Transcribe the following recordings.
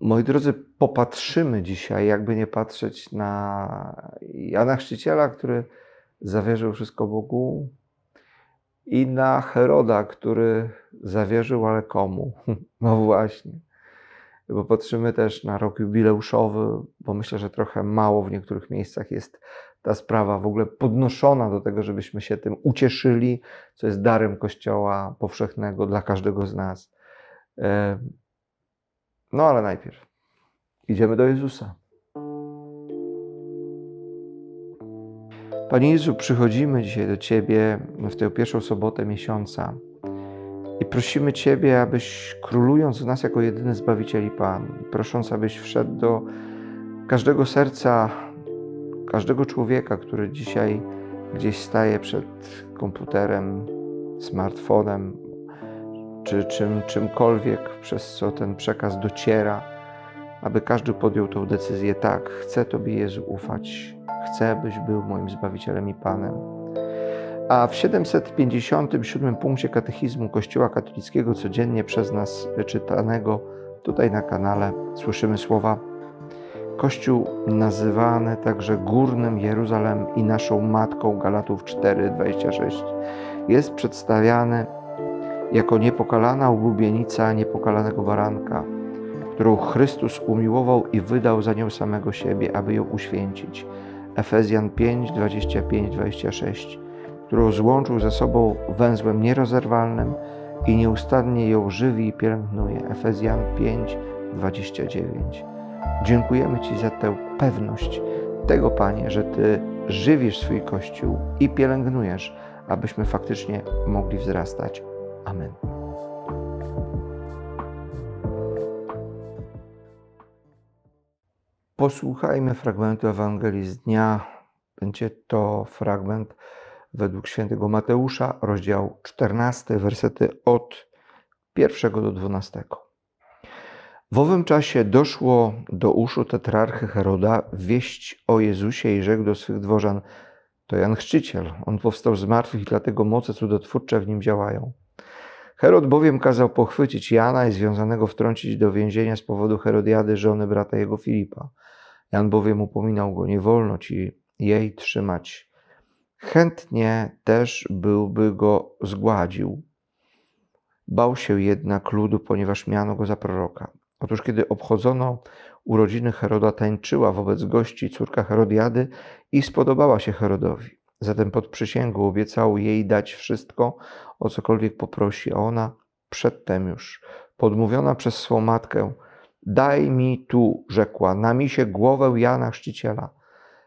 Moi drodzy, popatrzymy dzisiaj, jakby nie patrzeć na Jana Chrzciciela, który zawierzył wszystko Bogu, i na Heroda, który zawierzył, ale komu? No właśnie. Bo patrzymy też na rok jubileuszowy, bo myślę, że trochę mało w niektórych miejscach jest ta sprawa w ogóle podnoszona do tego, żebyśmy się tym ucieszyli, co jest darem Kościoła powszechnego dla każdego z nas. No ale najpierw idziemy do Jezusa. Panie Jezu, przychodzimy dzisiaj do Ciebie w tę pierwszą sobotę miesiąca i prosimy Ciebie, abyś królując w nas jako jedyny Zbawiciel i Pan, prosząc, abyś wszedł do każdego serca, każdego człowieka, który dzisiaj gdzieś staje przed komputerem, smartfonem, czy czym, czymkolwiek, przez co ten przekaz dociera, aby każdy podjął tą decyzję: tak, chcę Tobie Jezu ufać, chcę, byś był moim Zbawicielem i Panem. A w 757 punkcie katechizmu Kościoła katolickiego, codziennie przez nas czytanego tutaj na kanale, słyszymy słowa: Kościół nazywany także Górnym Jeruzalem i naszą Matką Galatów 4:26 jest przedstawiany jako niepokalana ulubienica niepokalanego baranka, którą Chrystus umiłował i wydał za nią samego siebie, aby ją uświęcić. Efezjan 5, 25, 26, którą złączył ze sobą węzłem nierozerwalnym i nieustannie ją żywi i pielęgnuje. Efezjan 5, 29. Dziękujemy Ci za tę pewność tego, Panie, że Ty żywisz swój Kościół i pielęgnujesz, abyśmy faktycznie mogli wzrastać. Amen. Posłuchajmy fragmentu Ewangelii z dnia. Będzie to fragment według świętego Mateusza, rozdział 14, wersety od 1 do 12. W owym czasie doszło do uszu tetrarchy Heroda wieść o Jezusie i rzekł do swych dworzan: To Jan Chrzciciel. On powstał z martwych i dlatego moce cudotwórcze w nim działają. Herod bowiem kazał pochwycić Jana i związanego wtrącić do więzienia z powodu Herodiady, żony brata jego Filipa. Jan bowiem upominał go, nie wolno ci jej trzymać. Chętnie też byłby go zgładził. Bał się jednak ludu, ponieważ miano go za proroka. Otóż kiedy obchodzono urodziny Heroda, tańczyła wobec gości córka Herodiady i spodobała się Herodowi. Zatem pod przysięgą obiecał jej dać wszystko, o cokolwiek poprosi, a ona przedtem już, podmówiona przez swą matkę, daj mi tu, rzekła, na misie głowę Jana Chrzciciela.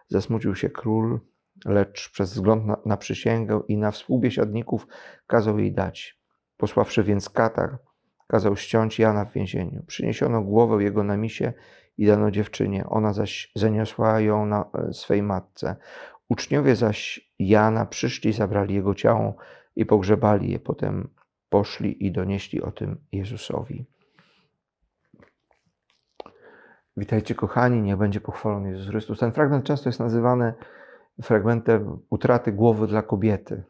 Zasmucił się król, lecz przez wzgląd na, na przysięgę i na współbiesiadników kazał jej dać. Posławszy więc katar, kazał ściąć Jana w więzieniu. Przyniesiono głowę jego na misie i dano dziewczynie. Ona zaś zaniosła ją na e, swej matce. Uczniowie zaś Jana przyszli, zabrali jego ciało i pogrzebali je. Potem poszli i donieśli o tym Jezusowi. Witajcie kochani, niech będzie pochwalony Jezus Chrystus. Ten fragment często jest nazywany fragmentem utraty głowy dla kobiety,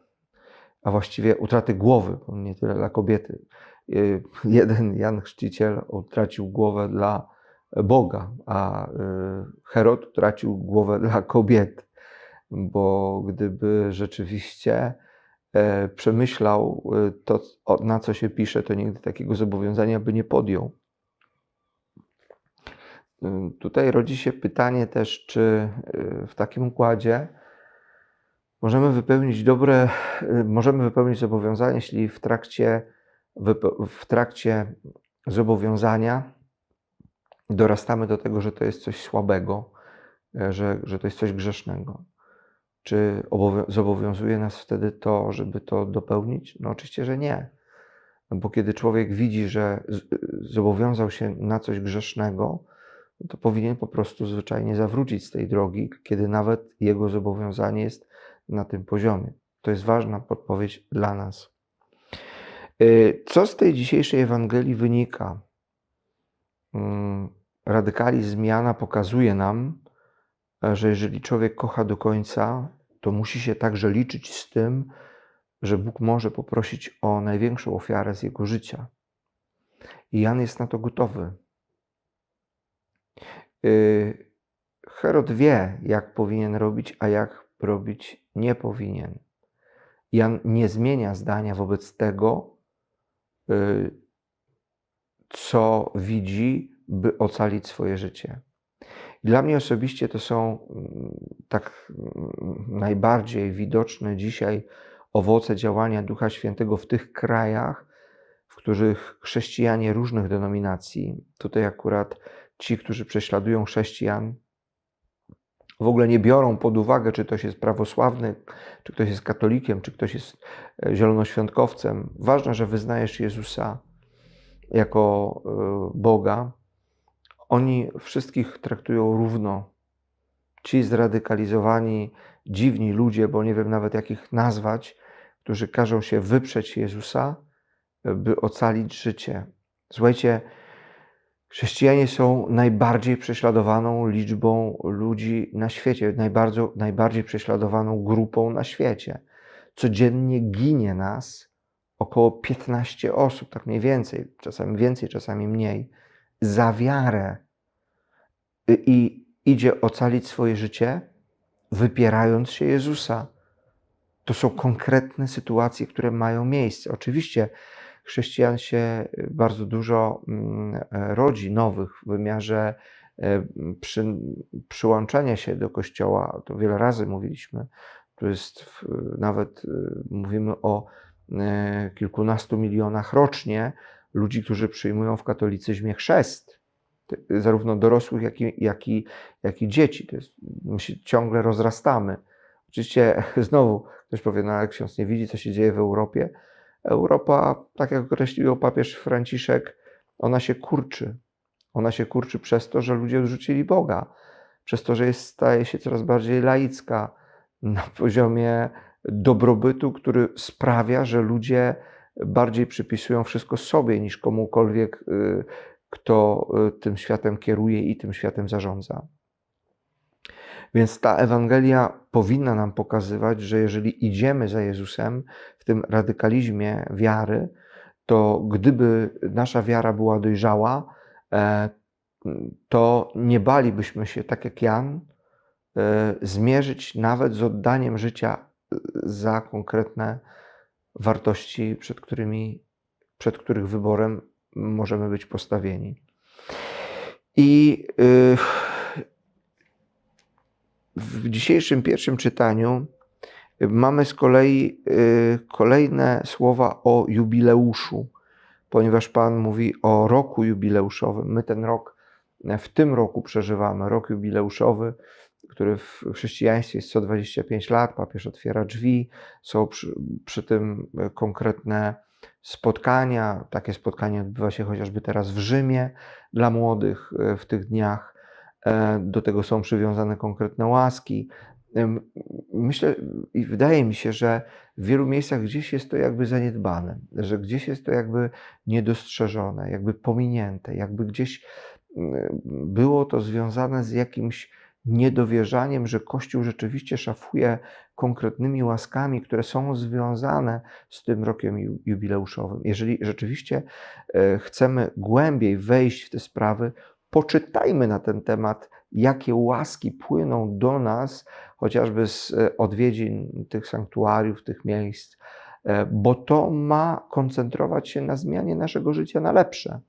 a właściwie utraty głowy, nie tyle dla kobiety. Y, jeden Jan Chrzciciel utracił głowę dla Boga, a y, Herod utracił głowę dla kobiety bo gdyby rzeczywiście e, przemyślał e, to, na co się pisze, to nigdy takiego zobowiązania by nie podjął. E, tutaj rodzi się pytanie też, czy w takim układzie możemy wypełnić dobre, możemy wypełnić zobowiązanie, jeśli w trakcie, w trakcie zobowiązania dorastamy do tego, że to jest coś słabego, że, że to jest coś grzesznego. Czy zobowiązuje nas wtedy to, żeby to dopełnić? No oczywiście, że nie. No bo kiedy człowiek widzi, że zobowiązał się na coś grzesznego, no to powinien po prostu zwyczajnie zawrócić z tej drogi, kiedy nawet jego zobowiązanie jest na tym poziomie. To jest ważna podpowiedź dla nas. Y, co z tej dzisiejszej Ewangelii wynika? Mm, radykalizm Jana pokazuje nam, że jeżeli człowiek kocha do końca, to musi się także liczyć z tym, że Bóg może poprosić o największą ofiarę z jego życia. I Jan jest na to gotowy. y, Herod wie, jak powinien robić, a jak robić nie powinien. Jan nie zmienia zdania wobec tego, y, co widzi, by ocalić swoje życie. Dla mnie osobiście to są mm, tak mm, najbardziej widoczne dzisiaj owoce działania Ducha Świętego w tych krajach, w których chrześcijanie różnych denominacji, tutaj akurat ci, którzy prześladują chrześcijan, w ogóle nie biorą pod uwagę, czy ktoś jest prawosławny, czy ktoś jest katolikiem, czy ktoś jest e, zielonoświątkowcem. Ważne, że wyznajesz Jezusa jako e, Boga. Oni wszystkich traktują równo. Ci zradykalizowani, dziwni ludzie, bo nie wiem nawet jak ich nazwać, którzy każą się wyprzeć Jezusa, by ocalić życie. Słuchajcie, chrześcijanie są najbardziej prześladowaną liczbą ludzi na świecie, najbardziej, najbardziej prześladowaną grupą na świecie. Codziennie ginie nas około 15 osób, tak mniej więcej, czasami więcej, czasami mniej, za wiarę. I idzie ocalić swoje życie, wypierając się Jezusa. To są konkretne sytuacje, które mają miejsce. Oczywiście chrześcijan się bardzo dużo mm, e, rodzi nowych w wymiarze e, przy, przyłączania się do Kościoła. To wiele razy mówiliśmy. To jest nawet e, mówimy o kilkunastu milionach rocznie ludzi, którzy przyjmują w katolicyzmie chrzest. Zarówno dorosłych, jak i, jak i, jak i dzieci. To jest, my się ciągle rozrastamy. Oczywiście znowu ktoś powie, no ale ksiądz nie widzi, co się dzieje w Europie. Europa, tak jak określił papież Franciszek, ona się kurczy. Ona się kurczy przez to, że ludzie odrzucili Boga, przez to, że jest, staje się coraz bardziej laicka na poziomie dobrobytu, który sprawia, że ludzie bardziej przypisują wszystko sobie niż komukolwiek, y, kto y, tym światem kieruje i tym światem zarządza. Więc ta Ewangelia powinna nam pokazywać, że jeżeli idziemy za Jezusem w tym radykalizmie wiary, to gdyby nasza wiara była dojrzała, e, to nie balibyśmy się, tak jak Jan, e, zmierzyć nawet z oddaniem życia e, za konkretne wartości, przed, którymi, przed których wyborem możemy być postawieni. I yy, w dzisiejszym pierwszym czytaniu mamy z kolei y, kolejne słowa o jubileuszu, ponieważ Pan mówi o roku jubileuszowym. My ten rok w tym roku przeżywamy, rok jubileuszowy, który w chrześcijaństwie jest co 25 lat, papież otwiera drzwi, są przy, przy tym konkretne spotkania. Takie spotkanie odbywa się chociażby teraz w Rzymie dla młodych y, w tych dniach. E, do tego są przywiązane konkretne łaski. Myślę i wydaje mi się, że w wielu miejscach gdzieś jest to jakby zaniedbane, że gdzieś jest to jakby niedostrzeżone, jakby pominięte, jakby gdzieś było to związane z jakimś niedowierzaniem, że Kościół rzeczywiście szafuje konkretnymi łaskami, które są związane z tym rokiem jubileuszowym. Jeżeli rzeczywiście e, chcemy głębiej wejść w te sprawy, poczytajmy na ten temat, jakie łaski płyną do nas, chociażby z e, odwiedzin tych sanktuariów, tych miejsc, e, bo to ma koncentrować się na zmianie naszego życia na lepsze.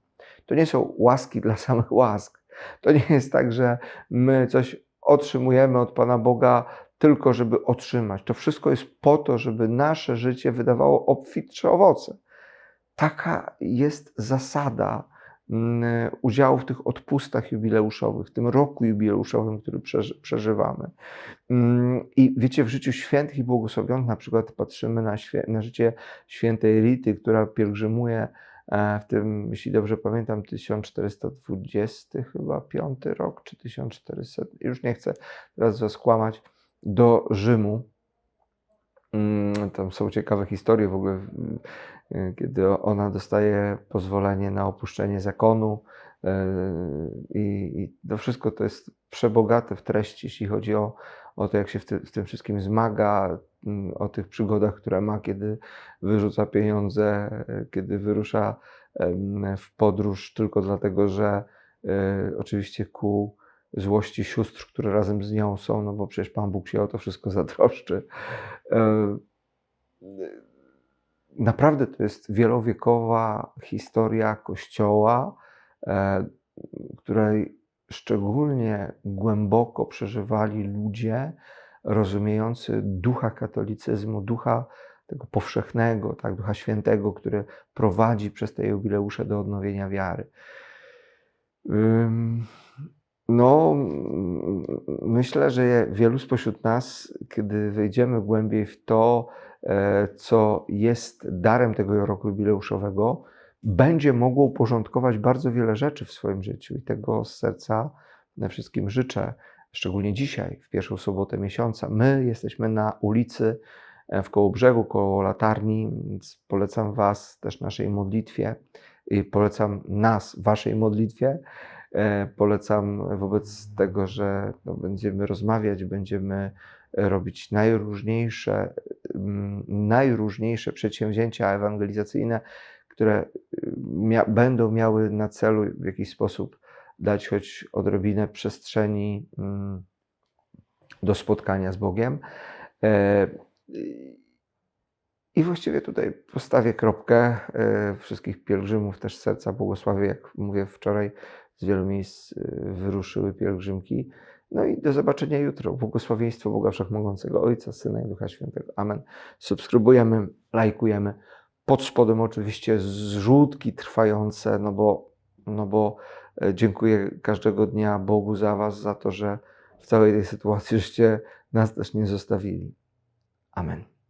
To nie są łaski dla samych łask. To nie jest tak, że my coś otrzymujemy od Pana Boga tylko, żeby otrzymać. To wszystko jest po to, żeby nasze życie wydawało obfitsze owoce. Taka jest zasada Mm, udziału w tych odpustach jubileuszowych, w tym roku jubileuszowym, który przeżywamy. Mm, I wiecie, w życiu świętych i błogosławionych, na przykład patrzymy na, na życie świętej Rity, która pielgrzymuje w tym, jeśli dobrze pamiętam, 1420 chyba, piąty rok, czy 1400, już nie chcę teraz was kłamać, do Rzymu. Mm, tam są ciekawe historie w ogóle E, kiedy ona dostaje pozwolenie na opuszczenie zakonu. E, I, i to wszystko to jest przebogate w treści, jeśli chodzi o, o to, jak się ty, w tym wszystkim zmaga, o tych przygodach, które ma, kiedy wyrzuca pieniądze, e, kiedy wyrusza w podróż tylko dlatego, że oczywiście ku złości sióstr, które razem z nią są, no bo przecież Pan Bóg się o to wszystko zatroszczy. E, Naprawdę to jest wielowiekowa historia Kościoła, e, której szczególnie głęboko przeżywali ludzie rozumiejący ducha katolicyzmu, ducha tego powszechnego, tak, ducha świętego, który prowadzi przez te jubileusze do odnowienia wiary. No, myślę, że wielu spośród nas, kiedy wejdziemy głębiej w to, e, co jest darem tego roku jubileuszowego, będzie mogło uporządkować bardzo wiele rzeczy w swoim życiu i tego z serca wszystkim życzę, szczególnie dzisiaj, w pierwszą sobotę miesiąca. My jesteśmy na ulicy e, w Kołobrzegu, koło latarni, więc polecam Was też naszej modlitwie i polecam nas Waszej modlitwie. E, Polecam wobec tego, że no, będziemy rozmawiać, będziemy robić najróżniejsze, mm, najróżniejsze przedsięwzięcia ewangelizacyjne, które mia będą miały na celu w jakiś sposób dać choć odrobinę przestrzeni mm, do spotkania z Bogiem. E, I właściwie tutaj postawię kropkę. E, Wszystkich pielgrzymów też serca błogosławię. Jak mówię, wczoraj z wielu miejsc y, wyruszyły pielgrzymki. No i do zobaczenia jutro. Błogosławieństwo Boga Wszechmogącego, Ojca, Syna i Ducha Świętego. Amen. Subskrybujemy, lajkujemy. Pod spodem oczywiście zrzutki trwające, no bo, no bo e, dziękuję każdego dnia Bogu za Was, za to, że w całej tej sytuacji żeście nas też nie zostawili. Amen.